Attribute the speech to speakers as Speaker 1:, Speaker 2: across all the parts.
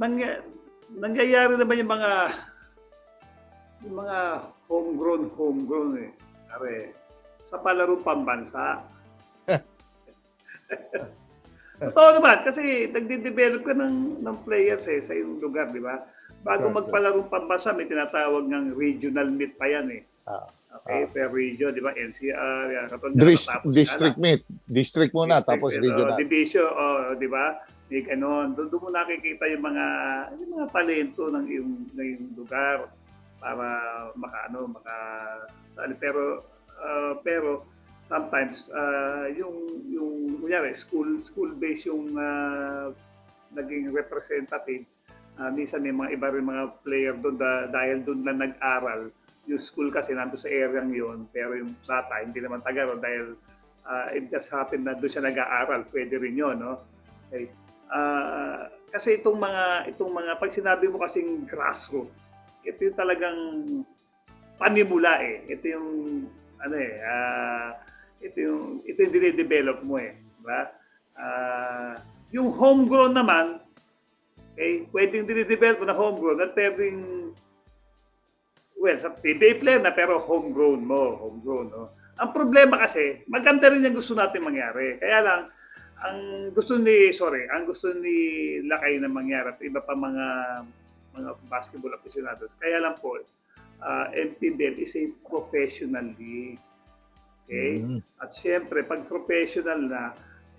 Speaker 1: Nangya, nangyayari naman yung mga yung mga homegrown, homegrown eh. Are, sa palarong pambansa. Totoo naman, kasi nagde-develop ka ng, ng players eh, sa iyong lugar, di ba? Bago
Speaker 2: Yes,
Speaker 1: magpalarong pambansa, may tinatawag ng regional meet pa yan eh.
Speaker 2: Ah,
Speaker 1: Okay,
Speaker 2: Ah.
Speaker 1: per region, di ba? NCR, yan. Katulad natapos
Speaker 2: district meet. District muna,
Speaker 1: District,
Speaker 2: tapos regional.
Speaker 1: oh, division, oh, di ba? May ganon. Doon, doon mo nakikita yung mga yung mga talento ng iyong, ng iyong lugar para makaano, maka sali. Pero ah, pero sometimes ah, yung yung kunyari school school based yung ah, naging representative Ah, minsan may mga iba rin mga player doon da- dahil doon na nag-aral yung school kasi nando sa area yun pero yung bata hindi naman taga dahil ah, it just happened na doon siya nag-aaral pwede rin yun no okay. Ah, kasi itong mga itong mga pag sinabi mo kasing grassroots ito yung talagang panimula eh ito yung ano eh ah, ito yung ito yung dinedevelop mo eh di ba Ah, yung homegrown naman Okay? Pwedeng dinidevelop mo na homegrown at pwedeng well, sa PBA player na pero homegrown mo, homegrown, no? Ang problema kasi, maganda rin yung gusto natin mangyari. Kaya lang, ang gusto ni, sorry, ang gusto ni Lakay na mangyari at iba pa mga mga basketball aficionados. Kaya lang po, uh, MPBL is a professional league. Okay?
Speaker 2: Mm.
Speaker 1: At siyempre, pag professional na,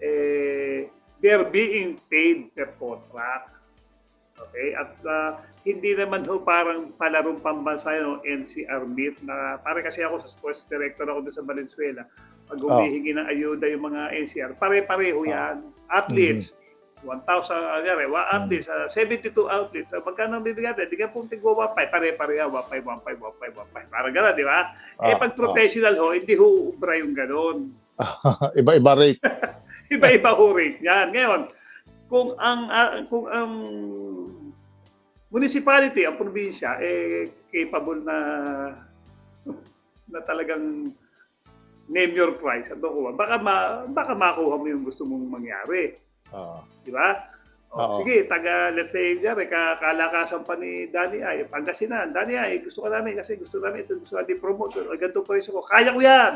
Speaker 1: eh, they're being paid per contract. Okay? At ah, hindi naman ho parang palarong pambansa yung NCR meet na pare kasi ako sa sports director ako doon sa Valenzuela. Pag
Speaker 2: Oh.
Speaker 1: humihingi ng ayuda yung mga NCR, pare-pareho yan. Athletes, 1,000, uh, wa athletes, ah, 72 outlets. Uh, magkano ang bibigyan natin? Hindi ka pong tigwa 1,500, pare-pareha, 1,500, 1,500, 1,500, 1,500. Parang gano'n, di ba? eh,
Speaker 2: Ah,
Speaker 1: pag
Speaker 2: ah.
Speaker 1: professional ho, hindi ho ubra yung gano'n.
Speaker 2: Iba-iba rate.
Speaker 1: Iba-iba ho rate yan. Ngayon, kung ang ah, kung ang municipality, ang probinsya, eh, capable na na talagang name your price at doon baka ma, baka makuha mo yung gusto mong mangyari,
Speaker 2: Ah,
Speaker 1: di ba? O,
Speaker 2: Oo.
Speaker 1: sige, taga, let's say, diyan, ka, kalakasan pa ni Dani Ay, Pangasinan, Dani Ay, gusto ko namin kasi gusto namin ito, gusto namin promote, ganito po ko, kaya ko yan.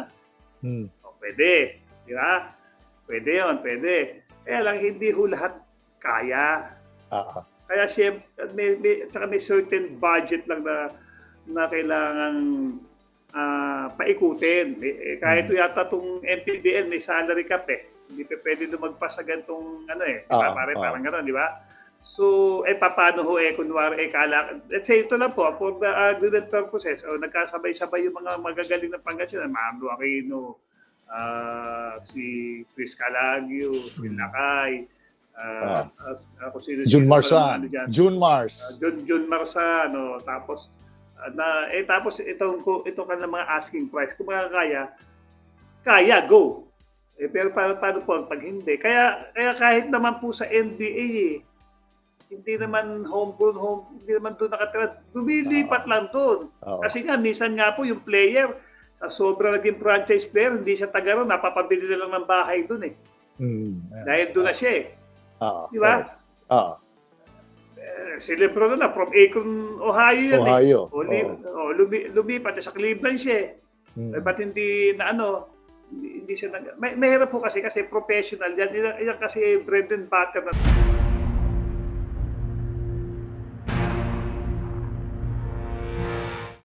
Speaker 2: hmm.
Speaker 1: O, pwede. Di ba? Pwede yun, pwede. Kaya lang, hindi ho lahat kaya.
Speaker 2: Ah.
Speaker 1: Kaya siya, may, may, tsaka may certain budget lang na, na kailangan ah, paikutin. Eh, eh, kahit yata itong MPBL, may salary cap eh. Hindi pa pwede lumagpas sa gantong ano eh.
Speaker 2: Ah,
Speaker 1: pare,
Speaker 2: ah.
Speaker 1: parang gano'n, di ba? So, eh, paano ho eh, kunwari, eh, kala, let's say ito lang po, for the agreement purposes, o nagkasabay-sabay yung mga magagaling ng Pangasinan, Mando Aquino, ah, si Chris Calagio, si
Speaker 2: Hmm.
Speaker 1: Lakay, ah, ako sino
Speaker 2: June Marsan.
Speaker 1: ano.
Speaker 2: June Mars.
Speaker 1: Jun Jun Marsano tapos ah, na eh tapos itong ko ito ka ng mga asking price. Kung makakaya kaya go. Eh pero para paano po pag hindi? Kaya kaya kahit naman po sa NBA eh hindi naman homegrown home hindi naman doon nakatira. Lumilipat lang doon.
Speaker 2: Oo.
Speaker 1: kasi nga minsan nga po yung player sa sobra naging franchise player hindi siya taga ron napapabili na lang ng bahay doon eh.
Speaker 2: Hmm.
Speaker 1: dahil doon na siya eh.
Speaker 2: Ah,
Speaker 1: di ba?
Speaker 2: Ah,
Speaker 1: Eh, si Lebron na from Akron, Ohio yan eh.
Speaker 2: Ohio.
Speaker 1: O, li- o, lumi, lumipat sa Cleveland siya eh.
Speaker 2: Hmm.
Speaker 1: Eh, ba't hindi na ano, hindi, hindi siya nag... May, mahirap po kasi kasi professional yan. Yan, yan kasi bread and butter na